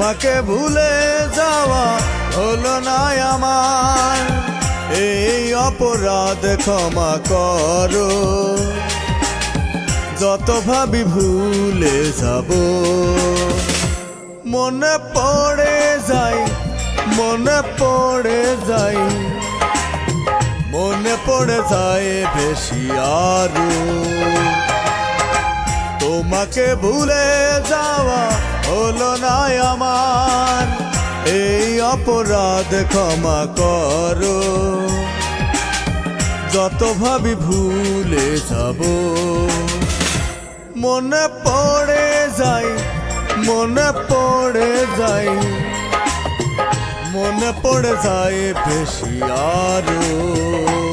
তোমাকে ভুলে যাওয়া হলো না আমার। এই অপরাধ ক্ষমা করো। যত ভাবি ভুলে যাব। মনে পড়ে যাই মনে পড়ে যাই মনে পড়ে যায় বেশি আরও। তোমাকে ভুলে যাওয়া হলো না আমার। এই অপরাধ ক্ষমা করো। যত ভাবি ভুলে যাব, মনে পড়ে যাই মনে পড়ে যাই মনে পড়ে যায় বেশি আরও।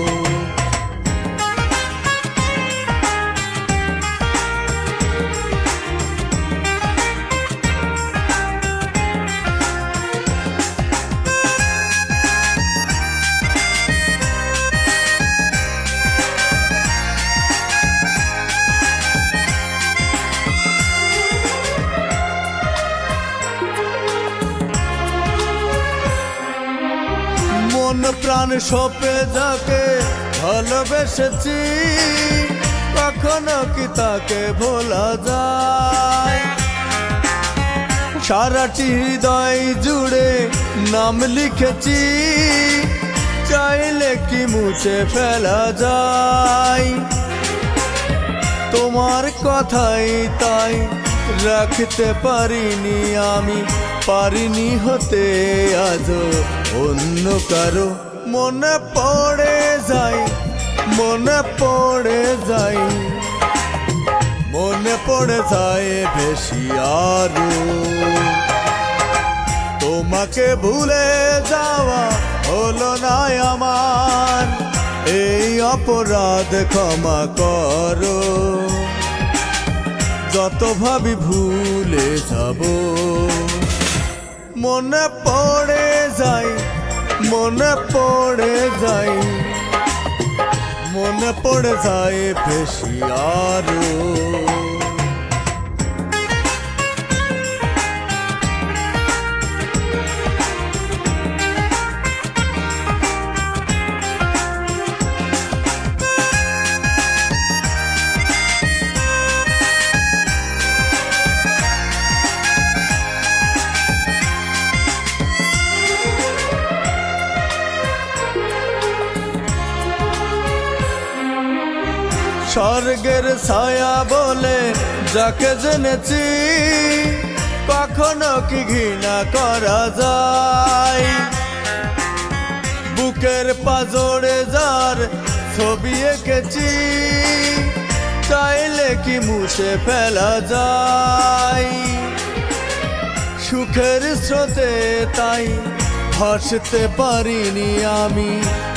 প্রাণ সপে যাকে ভালোবেসেছি, কখনো কি তাকে ভোলা যায়? সারাটি হৃদয় জুড়ে নাম লিখেছি, চাইলে কি মুছে ফেলা যায়? তোমার কথাই তাই রাখতে পারিনি আমি, পারিনি হতে আজ অন্য কারও মনে পড়ে যাই মনে পড়ে যাই মনে পড়ে যায় বেশি আরও। তোমাকে ভুলে যাওয়া হলো না আমার, এই অপরাধ ক্ষমা করো। যত ভাবি ভুলে যাব, মনে পড়ে যাই মনে পড়ে যাই মনে পড়ে যায় বেশি আরও। স্বর্গের ছায়া বলে যাকে জেনেছি, কখনো কি ঘৃণা করা যায়? বুকের পাজরে যার ছবি এঁকেছি, চাইলে কি মুছে ফেলা যায়? সুখের স্রোতে তাই ভাসতে পারিনি আমি।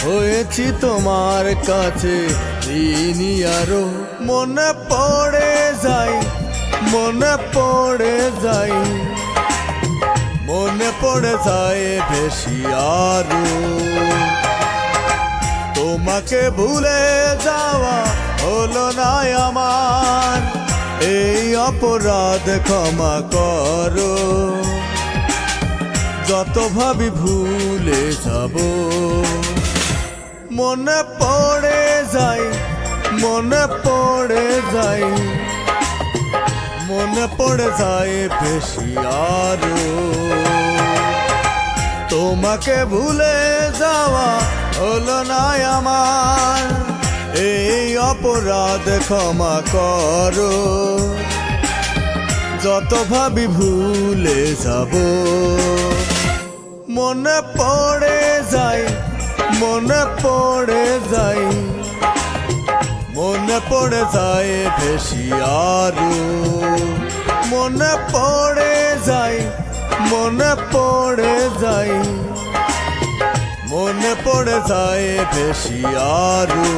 হয়েছি তোমার কাছে ঋণী আরও। মনে পড়ে যাই মনে পড়ে যাই মনে পড়ে যায় বেশি আরও। তোমাকে ভুলে যাওয়া হলো না আমার, এই অপরাধ ক্ষমা করো। যত ভাবি ভুলে যাব। মনে পড়ে যাই মনে পড়ে যাই মনে পড়ে যায় বেশি আরও। তোমাকে ভুলে যাওয়া হলো না আমার, এই অপরাধ ক্ষমা করো। যত ভাবি ভুলে যাব মনে পড়ে যাই মনে পড়ে যাই মনে পড়ে যায় বেশি আরও। মনে পড়ে যাই মনে পড়ে যাই মনে পড়ে যায় বেশি আরও।